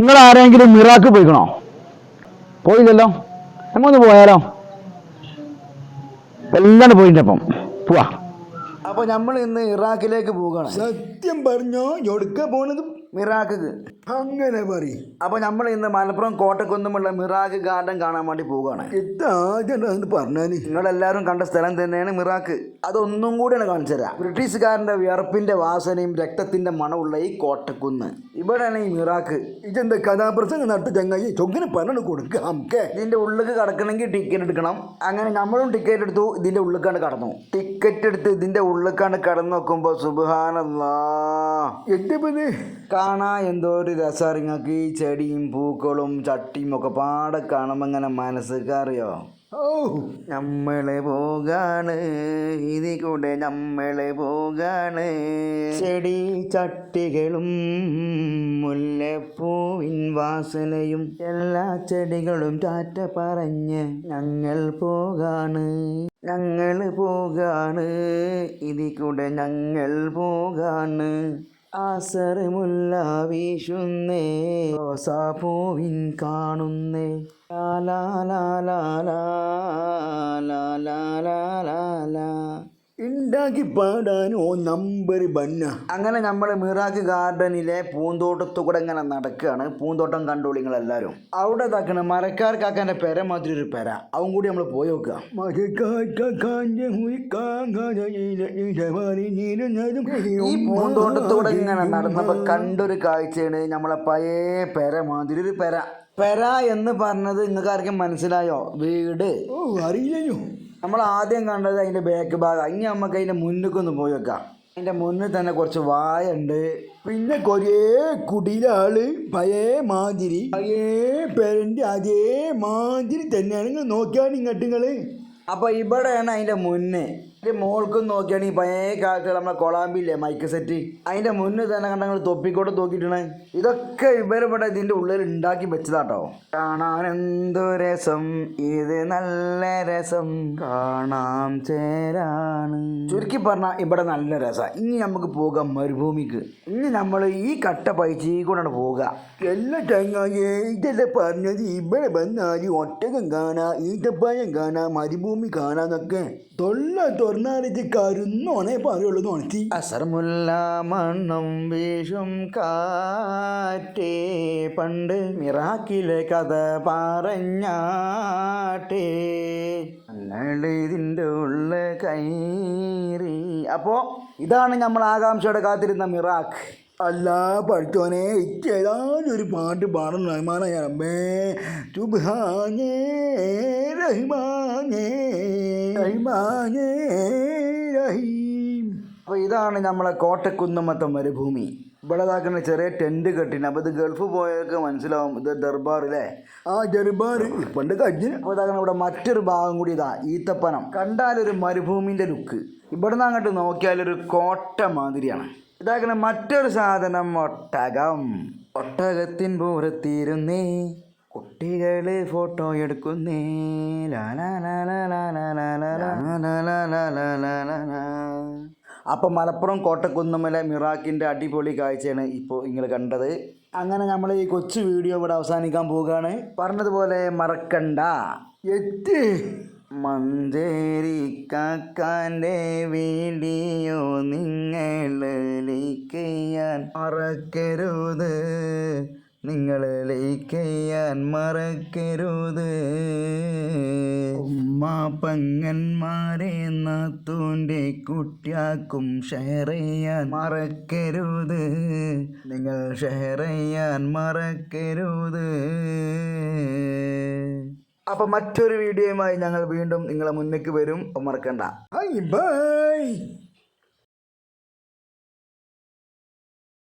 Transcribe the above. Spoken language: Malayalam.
നിങ്ങൾ ആരെങ്കിലും മിറാക്ക് പോയിക്കണോ? പോയില്ലല്ലോ. നമ്മൊന്ന് പോയാലോ? എല്ലാം പോയിട്ടുണ്ട് അപ്പം. പോവാ. അപ്പൊ നമ്മൾ ഇന്ന് ഇറാഖിലേക്ക് പോവുകയാണ്. സത്യം പറഞ്ഞോ എവിടുക്ക പോണത്? മിറാഖ്. അങ്ങനെ പറയും. അപ്പൊ നമ്മൾ ഇന്ന് മലപ്പുറം കോട്ടക്കുന്നുമുള്ള മിറാഖ് ഗാർഡൻ കാണാൻ വേണ്ടി പോവുകയാണ്. എത്താദ്യം പറഞ്ഞാൽ? നിങ്ങളെല്ലാവരും കണ്ട സ്ഥലം തന്നെയാണ് മിറാഖ്. അതൊന്നും കൂടിയാണ് കാണിച്ചു തരാം. ബ്രിട്ടീഷുകാരന്റെ വിയർപ്പിന്റെ വാസനയും രക്തത്തിന്റെ മണമുള്ള ഈ കോട്ടക്കുന്ന്. ഇവിടെയാണ് ഈ മിറാക്ക്. ഇതെന്താ കഥാപ്രസംഗം നട്ട് ചങ്ങായി? ചൊങ്ങിന് പറഞ്ഞു കൊടുക്കുക നമുക്ക് ഇതിന്റെ ഉള്ളിൽ കടക്കണമെങ്കിൽ ടിക്കറ്റ് എടുക്കണം. അങ്ങനെ നമ്മളും ടിക്കറ്റ് എടുത്തു ഇതിന്റെ ഉള്ളിക്കാണ് കടന്നു. ടിക്കറ്റ് എടുത്ത് ഇതിന്റെ ഉള്ളിക്കാണ് കടന്നു നോക്കുമ്പോൾ സുബാനല്ലാ എത്തിപ്പത് കാണാ എന്തോ ഒരു രസം നിങ്ങൾക്ക്. ഈ ചെടിയും പൂക്കളും ചട്ടിയും ഒക്കെ പാടെ കാണുമ്പോൾ ഇങ്ങനെ മനസ്സൊക്കെ അറിയോ ഓ. നമ്മളെ പോകാണ്. ഇതി കൂടെ നമ്മളെ പോകാണ്. ചെടി ചട്ടികളും മുല്ലപ്പൂവിൻ വാസനയും എല്ലാ ചെടികളും ടാറ്റ പറഞ്ഞ് ഞങ്ങൾ പോകാണ്. ഞങ്ങൾ പോകാണ്. ഇതി കൂടെ ഞങ്ങൾ പോകാണ്. ആസറുമുല്ല വീശുന്നേ റോസാപ്പൂവിൻ കാണുന്നേ ലാ ലാ ലാ ലാ ലാ. ഉണ്ടാക്കി പാടാനോ നമ്പർ ബന്ന. അങ്ങനെ നമ്മൾ മിറാക്ക് ഗാർഡനിലെ പൂന്തോട്ടത്തു കൂടെ ഇങ്ങനെ നടക്കുകയാണ് പൂന്തോട്ടം കണ്ടു എല്ലാവരും അവിടെ ഇതാക്കണ മരക്കാർക്കാക്കാന്റെ പെര മാതിരി ഒരു പെര. അവൻ കൂടി നമ്മൾ പോയി നോക്കുക. ഈ പൂന്തോട്ടത്തൂടെ ഇങ്ങനെ നടന്നപ്പോൾ കണ്ടൊരു കാഴ്ചയാണ് നമ്മളെ പഴയ പെര മാതിരി ഒരു പെര. പെര എന്ന് പറഞ്ഞത് നിങ്ങൾക്ക് ആർക്കും മനസ്സിലായോ? വീട്. ഓ അറിയില്ലയോ നമ്മൾ ആദ്യം കണ്ടത് അതിന്റെ ബാക്ക് ഭാഗം. ഇനി നമുക്ക് അതിന്റെ മുന്നിലേക്ക് പോയി വെക്കാം. അതിന്റെ മുന്നിൽ തന്നെ കുറച്ച് വായുണ്ട്. പിന്നെ കുറേ കുടിയിലാൾ പഴയ മാതിരി പഴയ പേരന്റ് അതേ മാതിരി തന്നെയാണ്. നിങ്ങൾ നോക്കിയാണ് ഇങ്ങോട്ട് അപ്പോൾ ഇവിടെയാണ് അതിന്റെ മുന്നേ. മോൾക്കും നോക്കിയാണ് ഈ പഴയ കാലത്ത് നമ്മളെ കൊളാമ്പില്ലേ മൈക്ക് സെറ്റ് അതിന്റെ മുന്നിൽ തന്നെ കണ്ട ഞങ്ങൾ തൊപ്പിക്കോട്ട് നോക്കിയിട്ടാണ്. ഇതൊക്കെ ഇവരിവിടെ ഇതിന്റെ ഉള്ളിൽ ഉണ്ടാക്കി വെച്ചതാട്ടോ. കാണാൻ എന്തു രസം ഇത് നല്ല രസം. കാണാം ചേരാണ്. ചുരുക്കി പറഞ്ഞാൽ ഇവിടെ നല്ല രസം. ഇനി നമുക്ക് പോകാം മരുഭൂമിക്ക്. ഇനി നമ്മൾ ഈ കട്ട പൈച്ചി കൂടെയാണ് പോവുക. എല്ലാ ചങ്ങായേ ഇതെല്ലാം പറഞ്ഞത്? ഇവിടെ വന്നാൽ ഒട്ടകം ഈ ടപ്പായം കാണാം മരുഭൂമി കാണാന്നൊക്കെ തൊള്ള തുറന്നാലിച്ച് കരുന്നോണേ പറയുള്ളൂ നോണത്തി അസർമുല്ല മണ്ണം വീശും കാറ്റേ പണ്ട് മിറാക്കിലെ കഥ പറഞ്ഞാട്ടേ. ഇതിന്റെ ഉള്ള കൈറി അപ്പോൾ ഇതാണ് നമ്മൾ ആകാംക്ഷയോടെ കാത്തിരുന്ന മിറാക്ക് അല്ല പഠിച്ചോനെ ഏതാനും ഒരു പാട്ട് പാടുന്ന റഹ്മാനെ അമ്മേ തുബാനേ റഹ്മാനേ റഹ്മാനേ റഹീം. അപ്പോൾ ഇതാണ് നമ്മളെ കോട്ടക്കുന്നമത്തെ മരുഭൂമി. ഇവിടെ ഇതാക്കുന്ന ചെറിയ ടെന്റ് കെട്ടിന്. അപ്പോൾ ഇത് ഗൾഫ് പോയവർക്ക് മനസ്സിലാവും ഇത് ദർബാർ അല്ലേ ആ ദർബാർ പണ്ട് കഴിഞ്ഞ്. അപ്പോൾ ഇതാക്കുന്ന ഇവിടെ മറ്റൊരു ഭാഗം കൂടി ഇതാ ഈത്തപ്പനം. കണ്ടാലൊരു മരുഭൂമിന്റെ ലുക്ക്. ഇവിടുന്ന് അങ്ങോട്ട് നോക്കിയാലൊരു കോട്ട മാതിരിയാണ്. ഇതാക്കുന്ന മറ്റൊരു സാധനം ഒട്ടകം ഒട്ടകത്തിൻ പൂരത്തിരുന്നേ കുട്ടികൾ ഫോട്ടോ എടുക്കുന്നേ അപ്പം മലപ്പുറം കോട്ടക്കുന്നുമല മിറാക്കിന്റെ അടിപൊളി കാഴ്ചയാണ് ഇപ്പോൾ നിങ്ങൾ കണ്ടത് അങ്ങനെ നമ്മൾ ഈ കൊച്ചു വീഡിയോ ഇവിടെ അവസാനിക്കാൻ പോവുകയാണ് പറഞ്ഞതുപോലെ മറക്കണ്ട എത്തി മഞ്ചേരി കാക്കാന്റെ വീഡിയോ നിങ്ങൾ ചെയ്യാൻ മറക്കരുത്. നിങ്ങൾ ചെയ്യാൻ മറക്കരുത്. ഉമ്മ പങ്ങന്മാരെ നാത്തൂന്റെ കുട്ടിയാക്കും ഷെയർ മറക്കരുത്. നിങ്ങൾ ഷെയർ മറക്കരുത്. അപ്പോൾ മറ്റൊരു വീഡിയോയുമായി ഞങ്ങൾ വീണ്ടും നിങ്ങളെ മുന്നേക്ക് വരും. മറക്കണ്ട. ബൈ